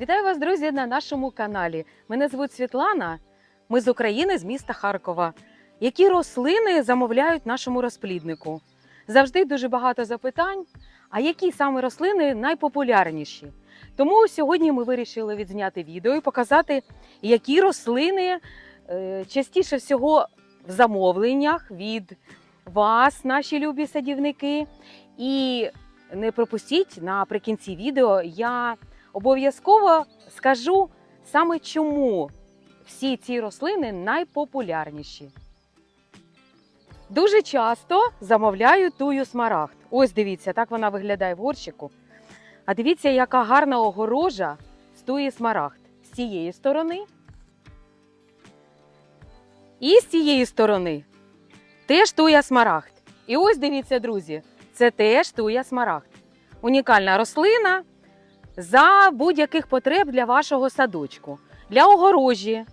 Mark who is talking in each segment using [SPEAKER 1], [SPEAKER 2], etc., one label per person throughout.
[SPEAKER 1] Вітаю вас, друзі, на нашому каналі. Мене звуть Світлана. Ми з України, з міста Харкова. Які рослини замовляють нашому розпліднику? Завжди дуже багато запитань. А які саме рослини найпопулярніші? Тому сьогодні ми вирішили відзняти відео і показати, які рослини е, частіше всього в замовленнях від вас, наші любі садівники. І не пропустіть наприкінці відео я обов'язково скажу саме чому всі ці рослини найпопулярніші. Дуже часто замовляю тую смарагд. Ось дивіться, так вона виглядає в горщику. А дивіться, яка гарна огорожа з туї смарагд. З цієї сторони. І з цієї сторони теж туя смарагд. І ось дивіться, друзі, це теж туя смарагд. Унікальна рослина за будь-яких потреб для вашого садочку, для огорожі,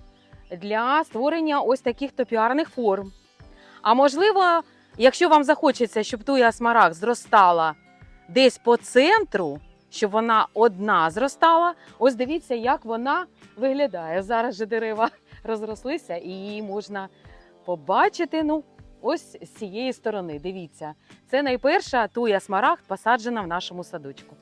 [SPEAKER 1] для створення ось таких топіарних форм. А можливо, якщо вам захочеться, щоб туя смарагд зростала десь по центру, щоб вона одна зростала, ось дивіться, як вона виглядає. Зараз же дерева розрослися і її можна побачити. Ну, ось з цієї сторони. Дивіться, це найперша туя смарагд посаджена в нашому садочку.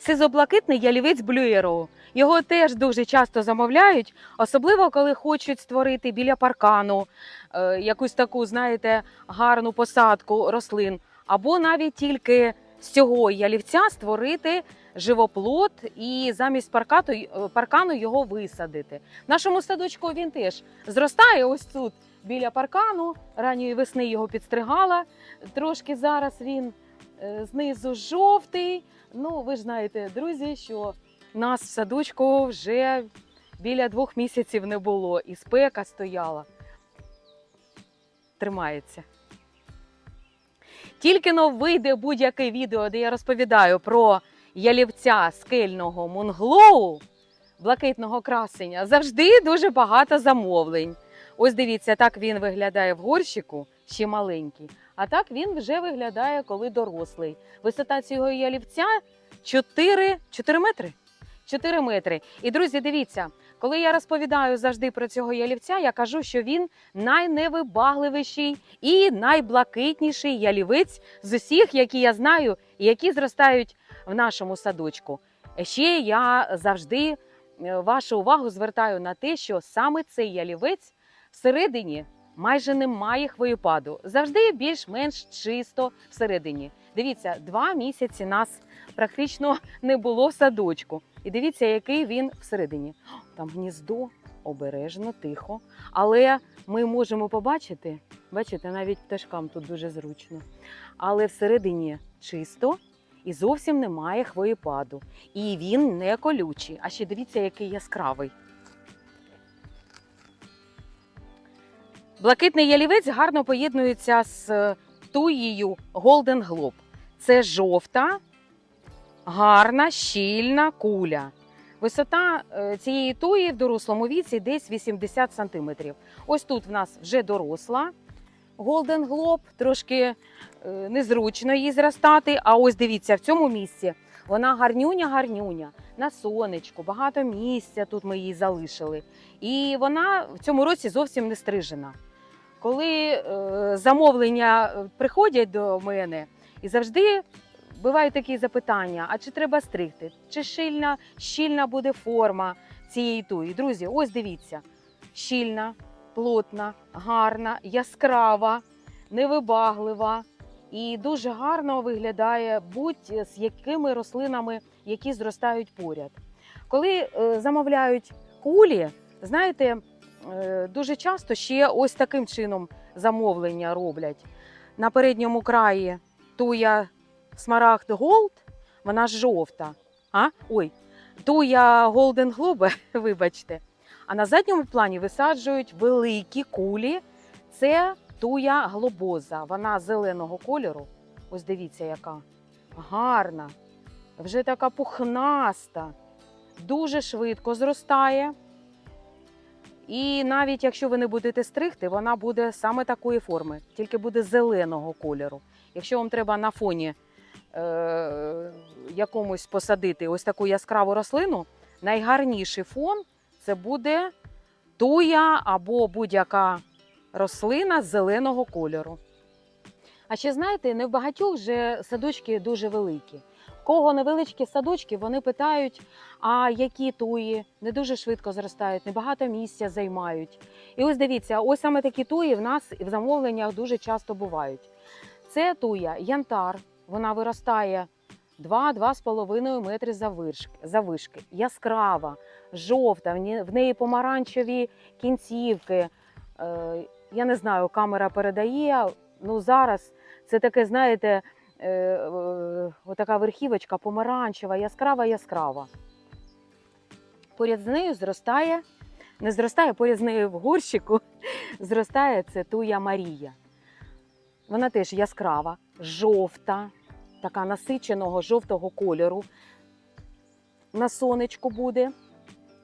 [SPEAKER 1] Сизоблакитний ялівець блюєроу. Його теж дуже часто замовляють, особливо коли хочуть створити біля паркану е, якусь таку, знаєте, гарну посадку рослин, або навіть тільки з цього ялівця створити живоплод і замість паркату, е, паркану його висадити. В нашому садочку він теж зростає ось тут біля паркану. Ранньої весни його підстригала. Трошки зараз він знизу жовтий. Ну, ви ж знаєте, друзі, що нас в садочку вже біля двох місяців не було, і спека стояла. Тримається. Тільки но вийде будь-яке відео, де я розповідаю про ялівця скельного мунглоу, блакитного красення, завжди дуже багато замовлень. Ось дивіться, так він виглядає в горщику, ще маленький. А так він вже виглядає, коли дорослий. Висота цього ялівця 4, 4 метри. 4 метри. І друзі, дивіться, коли я розповідаю завжди про цього ялівця, я кажу, що він найневибагливіший і найблакитніший ялівець з усіх, які я знаю, і які зростають в нашому садочку. Ще я завжди е, вашу увагу звертаю на те, що саме цей ялівець всередині майже не має хвоєпаду. Завжди більш-менш чисто всередині. Дивіться, два місяці нас практично не було в садочку. І дивіться, який він всередині. Там гніздо обережно, тихо. Але ми можемо побачити, бачите, навіть пташкам тут дуже зручно. Але всередині чисто і зовсім немає хвоєпаду. І він не колючий. А ще дивіться, який яскравий. Блакитний ялівець гарно поєднується з туєю Golden Globe. Це жовта, гарна, щільна куля. Висота е, цієї туї в дорослому віці десь 80 см. Ось тут в нас вже доросла Golden Globe, трошки е, незручно їй зростати. А ось дивіться, в цьому місці вона гарнюня-гарнюня, на сонечку, багато місця тут ми її залишили. І вона в цьому році зовсім не стрижена. Коли е, замовлення е, приходять до мене, і завжди бувають такі запитання: а чи треба стригти? Чи щільна, щільна буде форма цієї туї? Друзі, ось дивіться: щільна, плотна, гарна, яскрава, невибаглива і дуже гарно виглядає будь-з якими рослинами, які зростають поряд. Коли е, замовляють кулі, знаєте, дуже часто ще ось таким чином замовлення роблять. На передньому краї туя Смарагд Голд, вона ж жовта. А? Ой, туя Голден Глобе, вибачте. А на задньому плані висаджують великі кулі. Це туя глобоза. Вона зеленого кольору. Ось дивіться, яка гарна, вже така пухнаста, дуже швидко зростає. І навіть якщо ви не будете стригти, вона буде саме такої форми, тільки буде зеленого кольору. Якщо вам треба на фоні е, якомусь посадити ось таку яскраву рослину, найгарніший фон це буде туя або будь-яка рослина зеленого кольору. А ще знаєте, не в багатьох вже садочки дуже великі. Кого невеличкі садочки, вони питають, а які туї не дуже швидко зростають, небагато місця займають. І ось дивіться, ось саме такі туї в нас в замовленнях дуже часто бувають. Це туя янтар, вона виростає 2-2,5 метри завишки. Яскрава, жовта, в неї помаранчеві кінцівки. Е, Я не знаю, камера передає. Ну зараз це таке, знаєте, отака верхівочка помаранчева, яскрава, яскрава. Поряд з нею зростає, не зростає, поряд з нею в горщику зростає це туя Марія. Вона теж яскрава, жовта, така насиченого жовтого кольору. На сонечку буде.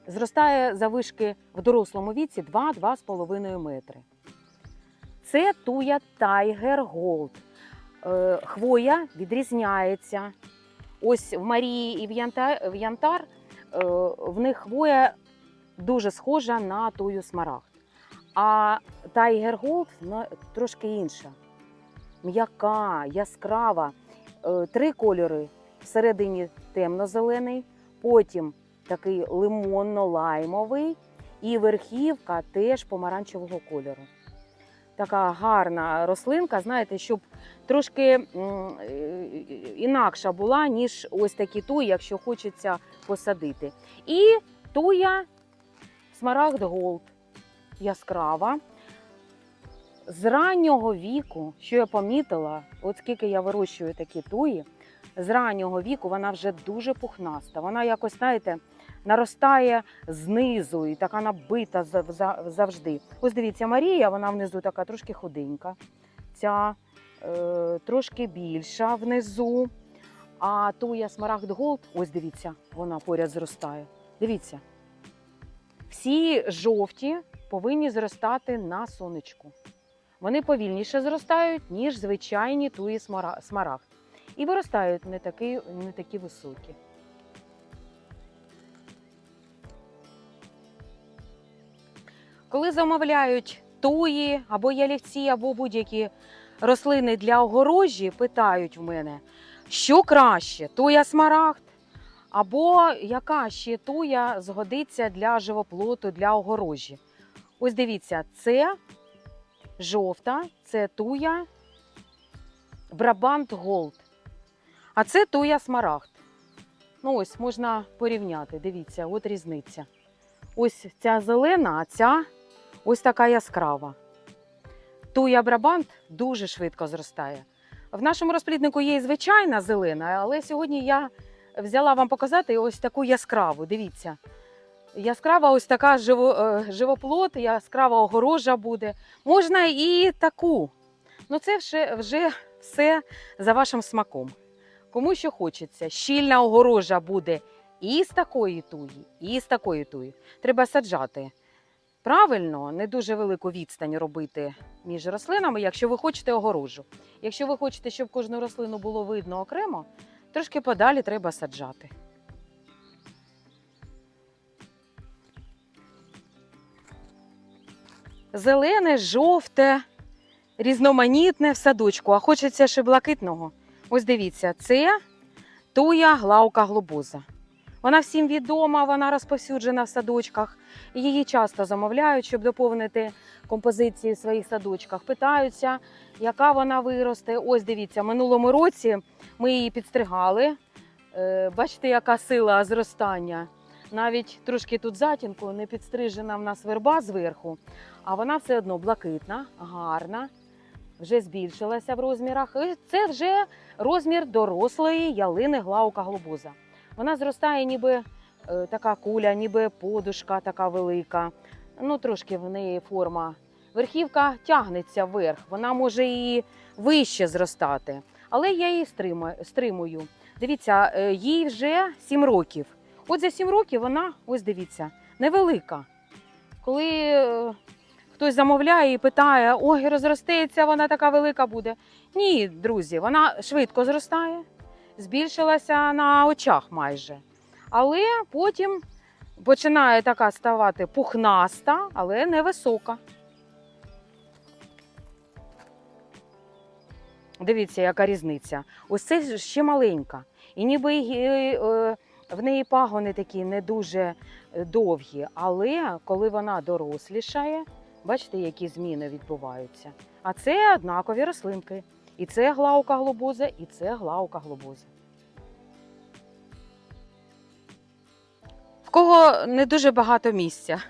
[SPEAKER 1] Зростає завишки в дорослому віці 2-2,5 метри. Це туя Tiger Gold. Е, Хвоя відрізняється. Ось в Марії і в Янтар, е, в них хвоя дуже схожа на тую смарагд. А Tiger Gold ну, трошки інша. М'яка, яскрава. Е, Три кольори. Всередині темно-зелений, потім такий лимонно-лаймовий, і верхівка теж помаранчевого кольору. Така гарна рослинка, знаєте, щоб трошки е, інакша була, ніж ось такі туї, якщо хочеться посадити. І туя Смарагд Голд яскрава. З раннього віку, що я помітила, от скільки я вирощую такі туї, з раннього віку вона вже дуже пухнаста. Вона якось, знаєте, наростає знизу і така набита завжди. Ось дивіться, Марія, вона внизу така трошки худенька, ця е, трошки більша внизу. А туя Смарагд Голд, ось дивіться, вона поряд зростає. Дивіться. Всі жовті повинні зростати на сонечку. Вони повільніше зростають, ніж звичайні туї смара- смарагд. І виростають не такі, не такі високі. Коли замовляють туї або ялівці, або будь-які рослини для огорожі, питають в мене, що краще, туя смарагд або яка ще туя згодиться для живоплоту, для огорожі. Ось дивіться, це жовта, це туя Брабант Голд. А це туя смарагд. Ну, ось можна порівняти. Дивіться, от різниця. Ось ця зелена, а ця ось така яскрава. Туя Брабант дуже швидко зростає. В нашому розпліднику є і звичайна зелена, але сьогодні я взяла вам показати ось таку яскраву. Дивіться. Яскрава ось така е, яскрава огорожа буде. Можна і таку. Ну це вже, вже все за вашим смаком. Кому що хочеться. Щільна огорожа буде і з такої туї, і з такої туї. Треба саджати. Правильно, не дуже велику відстань робити між рослинами, якщо ви хочете огорожу. Якщо ви хочете, щоб кожну рослину було видно окремо, трошки подалі треба саджати. Зелене, жовте, різноманітне в садочку, а хочеться ще блакитного. Ось дивіться, це туя глаука глобоза. Вона всім відома, вона розповсюджена в садочках. Її часто замовляють, щоб доповнити композиції в своїх садочках. Питаються, яка вона виросте. Ось дивіться, минулому році ми її підстригали. Е, Бачите, яка сила зростання. Навіть трошки тут затінку не підстрижена в нас верба зверху, а вона все одно блакитна, гарна, вже збільшилася в розмірах. І це вже розмір дорослої ялини глаука глобоза. Вона зростає, ніби е, така куля, ніби подушка така велика. Ну, трошки в неї форма. Верхівка тягнеться вверх, вона може і вище зростати. Але я її стримую. Дивіться, е, їй вже 7 років. От за 7 років вона, ось дивіться, невелика. Коли е, хтось замовляє і питає, ой, розростеться, вона така велика буде. Ні, друзі, вона швидко зростає. Збільшилася на очах майже. Але потім починає така ставати пухнаста, але невисока. Дивіться, яка різниця. Ось це ще маленька. І ніби е, в неї пагони такі не дуже е, довгі, але коли вона дорослішає, бачите, які зміни відбуваються. А це однакові рослинки. І це глаука глобоза, і це глаука глобоза. В кого не дуже багато місця.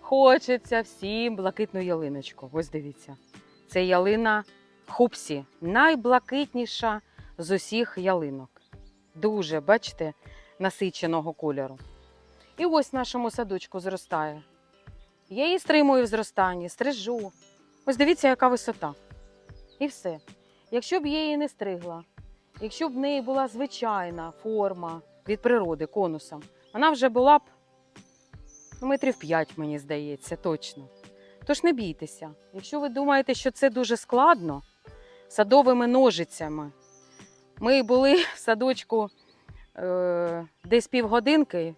[SPEAKER 1] Хочеться всім блакитну ялиночку. Ось дивіться. Це ялина Хупсі, найблакитніша з усіх ялинок. Дуже, бачите, насиченого кольору. І ось в нашому садочку зростає. Я її стримую в зростанні, стрижу. Ось дивіться, яка висота. І все. Якщо б я її не стригла, якщо б в неї була звичайна форма від природи конусом, вона вже була б ну, метрів 5, мені здається, точно. Тож не бійтеся. Якщо ви думаєте, що це дуже складно, садовими ножицями. Ми були в садочку е, десь півгодинки,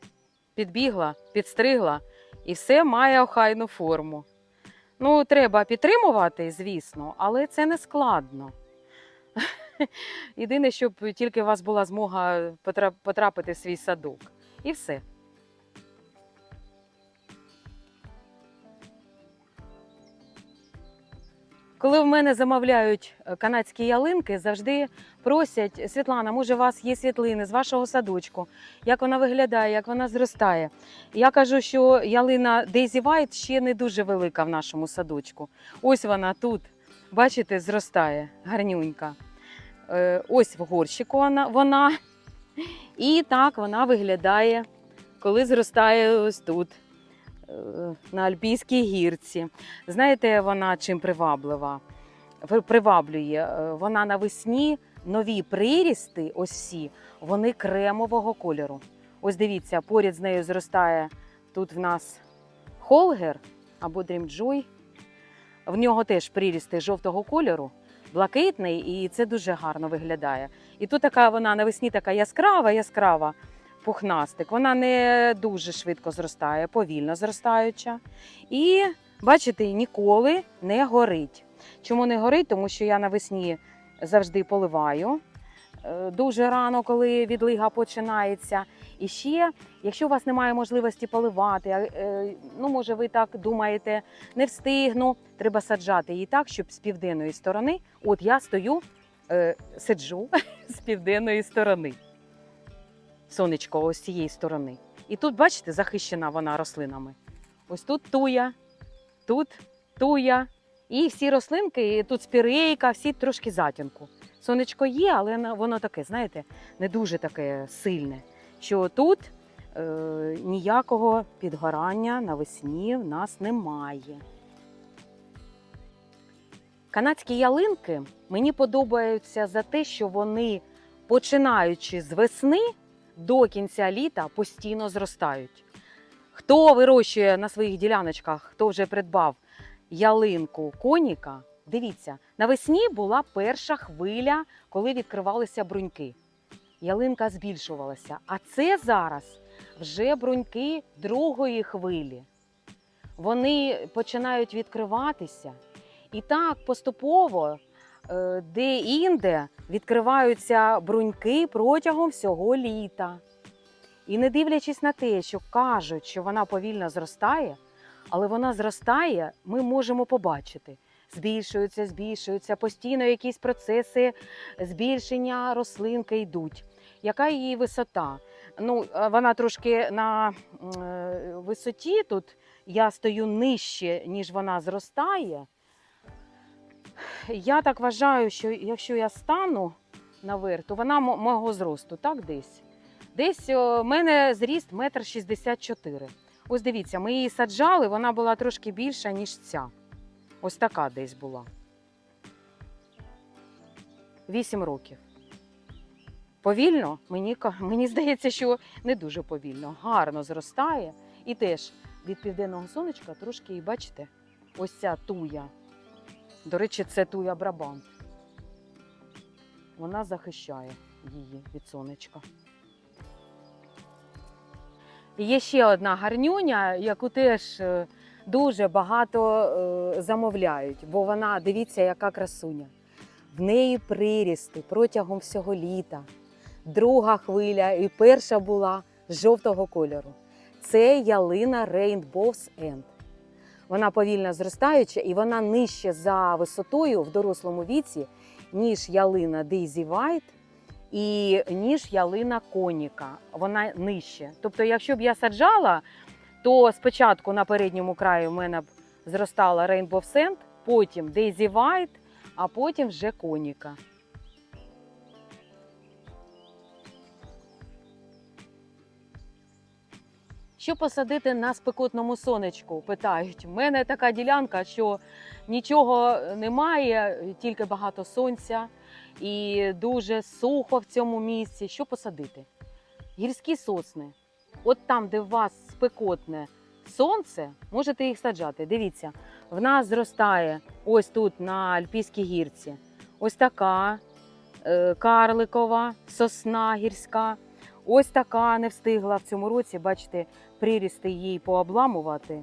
[SPEAKER 1] підбігла, підстригла, і все має охайну форму. Ну, треба підтримувати, звісно, але це не складно. Єдине, щоб тільки у вас була змога потра- потрапити в свій садок. І все. Коли в мене замовляють е, канадські ялинки, завжди просять Світлана, може, у вас є світлини з вашого садочку, як вона виглядає, як вона зростає. Я кажу, що ялина Daisy White ще не дуже велика в нашому садочку. Ось вона тут, бачите, зростає гарнюнька. Е, Ось в горщику вона, вона. І так вона виглядає, коли зростає ось тут, на Альпійській гірці. Знаєте, вона чим приваблива? Приваблює. Е, Вона навесні нові прирісти, ось всі, вони кремового кольору. Ось дивіться, поряд з нею зростає тут в нас холгер або дрімджой. В нього теж прирісти жовтого кольору, блакитний, і це дуже гарно виглядає. І тут така вона навесні така яскрава, яскрава пухнастик. Вона не дуже швидко зростає, повільно зростаюча. І бачите, ніколи не горить. Чому не горить? Тому що я навесні завжди поливаю. е, Дуже рано, коли відлига починається. І ще, якщо у вас немає можливості поливати, е, ну може ви так думаєте, не встигну, треба саджати її так, щоб з південної сторони, от я стою, е, сиджу з південної сторони. Сонечко ось цієї сторони. І тут, бачите, захищена вона рослинами. Ось тут туя, тут туя. І всі рослинки, і тут спірейка, всі трошки затінку. Сонечко є, але воно таке, знаєте, не дуже таке сильне. Що тут е, ніякого підгорання навесні в нас немає. Канадські ялинки мені подобаються за те, що вони, починаючи з весни до кінця літа, постійно зростають. Хто вирощує на своїх діляночках, хто вже придбав ялинку коніка, дивіться, навесні була перша хвиля, коли відкривалися бруньки. Ялинка збільшувалася. А це зараз вже бруньки другої хвилі. Вони починають відкриватися. І так поступово де-інде відкриваються бруньки протягом всього літа. І не дивлячись на те, що кажуть, що вона повільно зростає, але вона зростає, ми можемо побачити. Збільшуються, збільшуються, постійно якісь процеси збільшення рослинки йдуть. Яка її висота? Ну, е, вона трошки на е, висоті тут я стою нижче, ніж вона зростає. Я так вважаю, що якщо я стану наверх, то вона мого зросту, так десь. Десь у мене зріст метр шістдесят чотири. Ось дивіться, ми її саджали, вона була трошки більша, ніж ця. Ось така десь була. Вісім років. Повільно, мені, мені здається, що не дуже повільно, гарно зростає. І теж від південного сонечка трошки, і бачите, ось ця туя. До речі, це туя Брабант. Вона захищає її від сонечка. Є ще одна гарнюня, яку теж е, дуже багато е, замовляють, бо вона, дивіться, яка красуня. В неї прирісти протягом всього літа. Друга хвиля і перша була жовтого кольору. Це ялина Rainbow's End. Вона повільно зростаюча і вона нижче за висотою в дорослому віці, ніж ялина Daisy White і ніж ялина Коніка. Вона нижче. Тобто, якщо б я саджала, то спочатку на передньому краї в мене б зростала Rainbow Sand, потім Daisy White, а потім вже Коніка. Що посадити на спекотному сонечку? Питають. У мене така ділянка, що нічого немає, тільки багато сонця і дуже сухо в цьому місці. Що посадити? Гірські сосни. От там, де у вас спекотне сонце, можете їх саджати. Дивіться, в нас зростає ось тут на Альпійській гірці. Ось така е, карликова сосна гірська. Ось така не встигла в цьому році, бачите, прирісти їй пообламувати,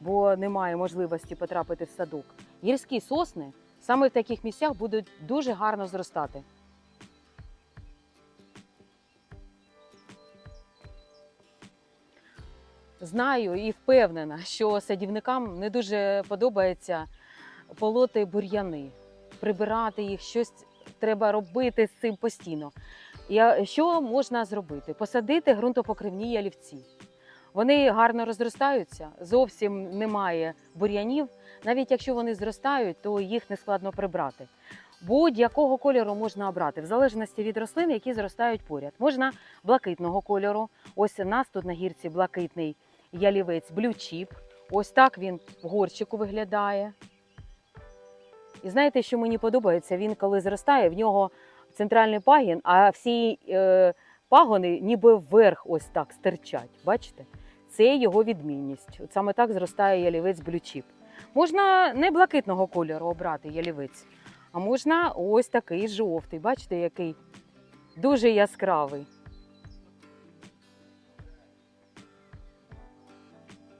[SPEAKER 1] бо немає можливості потрапити в садок. Гірські сосни саме в таких місцях будуть дуже гарно зростати. Знаю і впевнена, що садівникам не дуже подобається полоти бур'яни, прибирати їх, щось треба робити з цим постійно. Що можна зробити? Посадити ґрунтопокривні ялівці. Вони гарно розростаються, зовсім немає бур'янів. Навіть якщо вони зростають, то їх не складно прибрати. Будь-якого кольору можна обрати, в залежності від рослин, які зростають поряд. Можна блакитного кольору. Ось у нас тут на гірці блакитний ялівець блючіп. Ось так він в горщику виглядає. І знаєте, що мені подобається? Він коли зростає, в нього центральний пагін, а всі е, пагони ніби вверх ось так стирчать. Бачите? Це його відмінність. От саме так зростає ялівець блючіп. Можна не блакитного кольору обрати ялівець, а можна ось такий жовтий. Бачите, який дуже яскравий.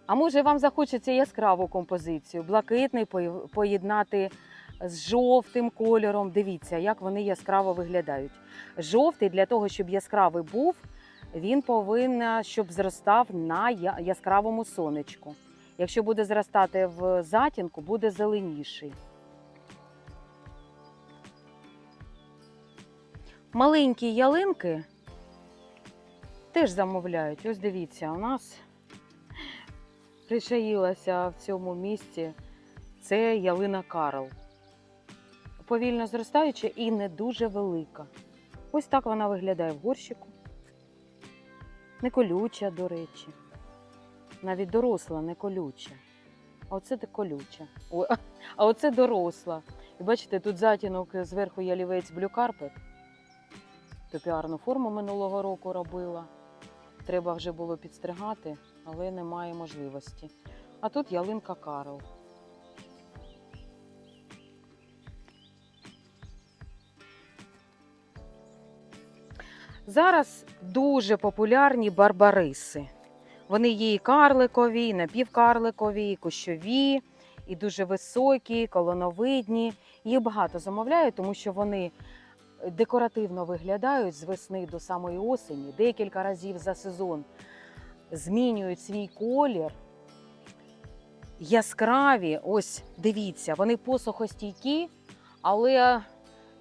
[SPEAKER 1] А може вам захочеться яскраву композицію, блакитний поєднати з жовтим кольором. Дивіться, як вони яскраво виглядають. Жовтий для того, щоб яскравий був, він повинен, щоб зростав на яскравому сонечку. Якщо буде зростати в затінку, буде зеленіший. Маленькі ялинки теж замовляють. Ось дивіться, у нас пришаїлася в цьому місці. Це ялина Карл. Повільно зростаюча і не дуже велика. Ось так вона виглядає в горщику. Не колюча, до речі. Навіть доросла, не колюча. А оце колюча. Ой, а оце доросла. І бачите, тут затінок зверху ялівець Carpet. Топіарну форму минулого року робила. Треба вже було підстригати, але немає можливості. А тут ялинка Карл. Зараз дуже популярні барбариси. Вони є і карликові, і напівкарликові, і кущові, і дуже високі, і колоновидні. Їх багато замовляють, тому що вони декоративно виглядають з весни до самої осені. Декілька разів за сезон змінюють свій колір. Яскраві, ось дивіться, вони посухостійкі, але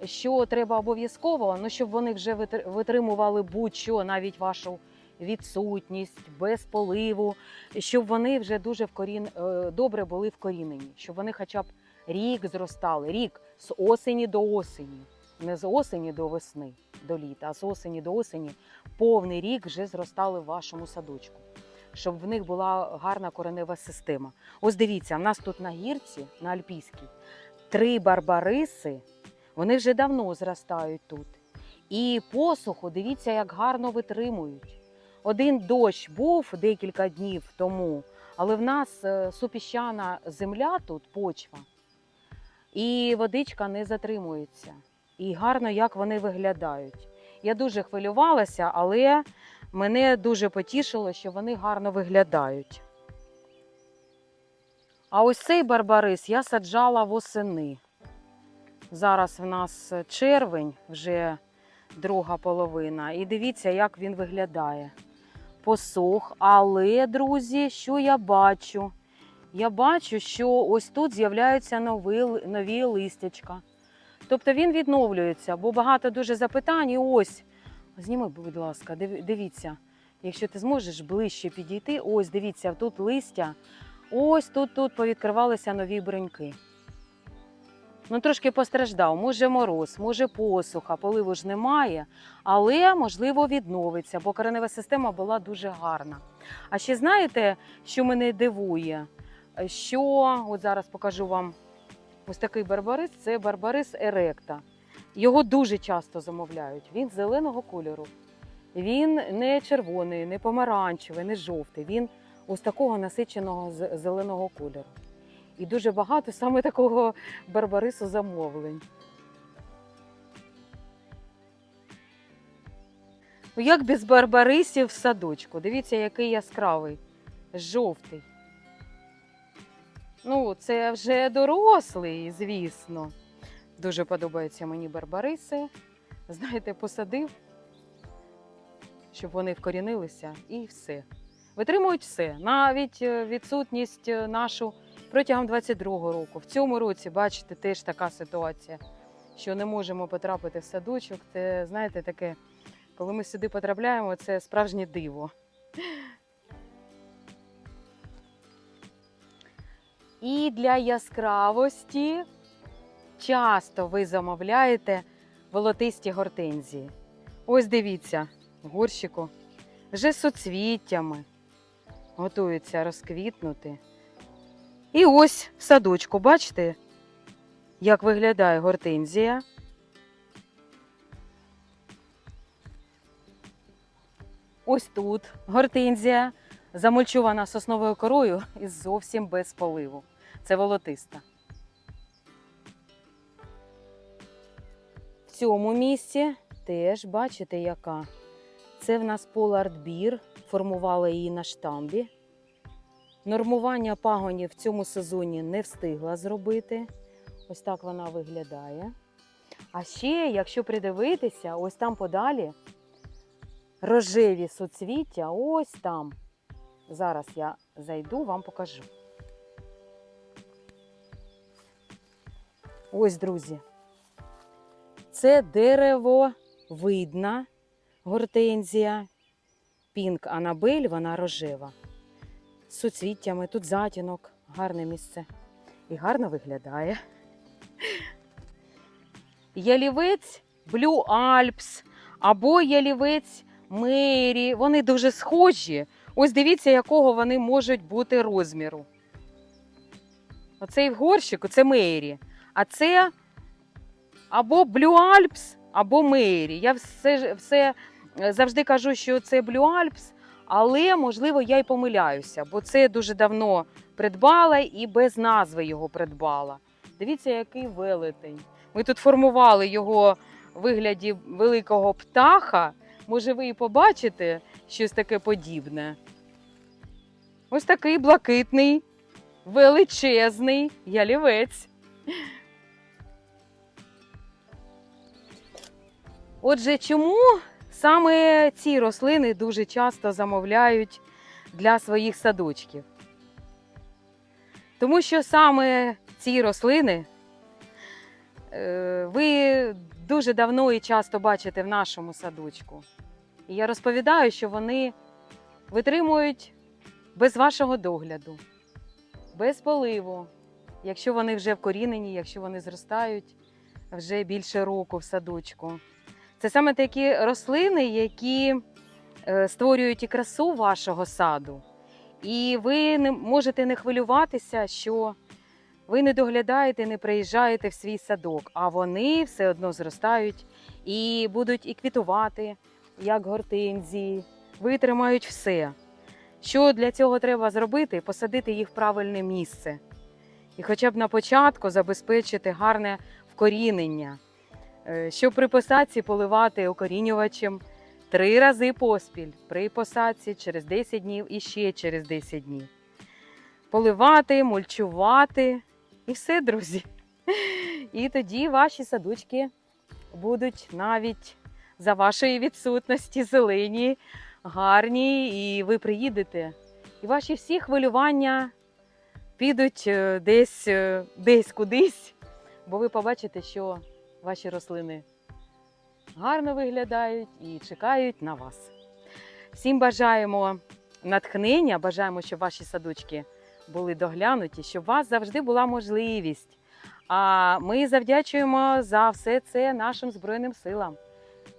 [SPEAKER 1] що треба обов'язково, ну щоб вони вже витр- витримували будь-що, навіть вашу відсутність, без поливу, щоб вони вже дуже вкорін... е, добре були вкорінені, щоб вони хоча б рік зростали, рік з осені до осені, не з осені до весни, до літа, а з осені до осені повний рік вже зростали в вашому садочку, щоб в них була гарна коренева система. Ось дивіться, в нас тут на гірці, на Альпійській, три барбариси. Вони вже давно зростають тут. І посуху, дивіться, як гарно витримують. Один дощ був декілька днів тому, але в нас е, супіщана земля тут, почва, і водичка не затримується. І гарно, як вони виглядають. Я дуже хвилювалася, але мене дуже потішило, що вони гарно виглядають. А ось цей барбарис я саджала восени. Зараз в нас червень, вже друга половина. І дивіться, як він виглядає. Посох. Але, друзі, що я бачу? Я бачу, що ось тут з'являються нові, нові листячка. Тобто він відновлюється, бо багато дуже запитань. І ось, зніми, будь ласка, див- дивіться, якщо ти зможеш ближче підійти, ось дивіться, тут листя, ось тут, тут повідкривалися нові бруньки. Ну, трошки постраждав, може мороз, може посуха, поливу ж немає, але можливо відновиться, бо коренева система була дуже гарна. А ще знаєте, що мене дивує? Що от зараз покажу вам ось такий барбарис це барбарис Еректа. Його дуже часто замовляють. Він зеленого кольору. Він не червоний, не помаранчевий, не жовтий. Він ось такого насиченого зеленого кольору. І дуже багато саме такого барбарису замовлень. Ну, як без барбарисів в садочку? Дивіться, який яскравий, жовтий. Ну, це вже дорослий, звісно. Дуже подобаються мені барбариси. Знаєте, посадив, щоб вони вкорінилися, і все. Витримують все, навіть е, відсутність е, нашу протягом 22-го року. В цьому році, бачите, теж така ситуація, що не можемо потрапити в садочок. Це, знаєте, таке, коли ми сюди потрапляємо, це справжнє диво. І для яскравості часто ви замовляєте волотисті гортензії. Ось дивіться, в горщику вже з соцвіттями готуються розквітнути. І ось в садочку, бачите, як виглядає гортензія. Ось тут гортензія замульчована сосновою корою і зовсім без поливу. Це волотиста. В цьому місці теж бачите, яка. Це в нас Полард Бір. Формували її на штамбі. Нормування пагонів в цьому сезоні не встигла зробити. Ось так вона виглядає. А ще, якщо придивитися, ось там подалі рожеві суцвіття, ось там. Зараз я зайду, вам покажу. Ось, друзі. Це деревовидна гортензія. Пінк Анабель, вона рожева. З суцвіттями, тут затінок, гарне місце. І гарно виглядає. Ялівець Blue Alps або ялівець Мері. Вони дуже схожі. Ось дивіться, якого вони можуть бути розміру. Оцей в горщику це Мері. А це або Blue Alps, або Мері. Я все, все е, завжди кажу, що це Blue Alps, але можливо я й помиляюся, бо це дуже давно придбала і без назви його придбала. Дивіться, який велетень. Ми тут формували його в вигляді великого птаха. Може, ви і побачите щось таке подібне. Ось такий блакитний, величезний ялівець. Отже, чому саме ці рослини дуже часто замовляють для своїх садочків? Тому що саме ці рослини е, ви дуже давно і часто бачите в нашому садочку. І я розповідаю, що вони витримують без вашого догляду, без поливу, якщо вони вже вкорінені, якщо вони зростають вже більше року в садочку. Це саме такі рослини, які е, створюють і красу вашого саду. І ви не можете не хвилюватися, що ви не доглядаєте, не приїжджаєте в свій садок, а вони все одно зростають і будуть і квітувати, як гортензії, витримають все. Що для цього треба зробити? Посадити їх в правильне місце. І хоча б на початку забезпечити гарне вкорінення. Е, Щоб при посадці поливати окорінювачем три рази поспіль при посадці через 10 днів і ще через 10 днів. Поливати, мульчувати і все, друзі. І тоді ваші садочки будуть навіть за вашої відсутності зелені, гарні, і ви приїдете. І ваші всі хвилювання підуть е, десь, е, десь кудись, бо ви побачите, що ваші рослини гарно виглядають і чекають на вас. Всім бажаємо натхнення, бажаємо, щоб ваші садочки були доглянуті, щоб у вас завжди була можливість. А ми завдячуємо за все це нашим Збройним силам.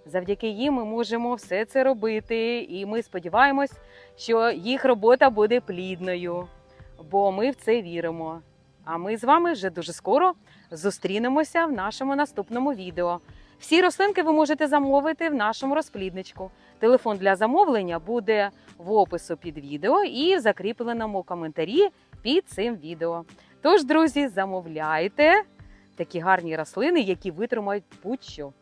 [SPEAKER 1] Завдяки їм ми можемо все це робити, і ми сподіваємось, що їх робота буде плідною, бо ми в це віримо. А ми з вами вже дуже скоро зустрінемося в нашому наступному відео. Всі рослинки ви можете замовити в нашому розплідничку. Телефон для замовлення буде в опису під відео і в закріпленому коментарі під цим відео. Тож, друзі, замовляйте такі гарні рослини, які витримають будь-що.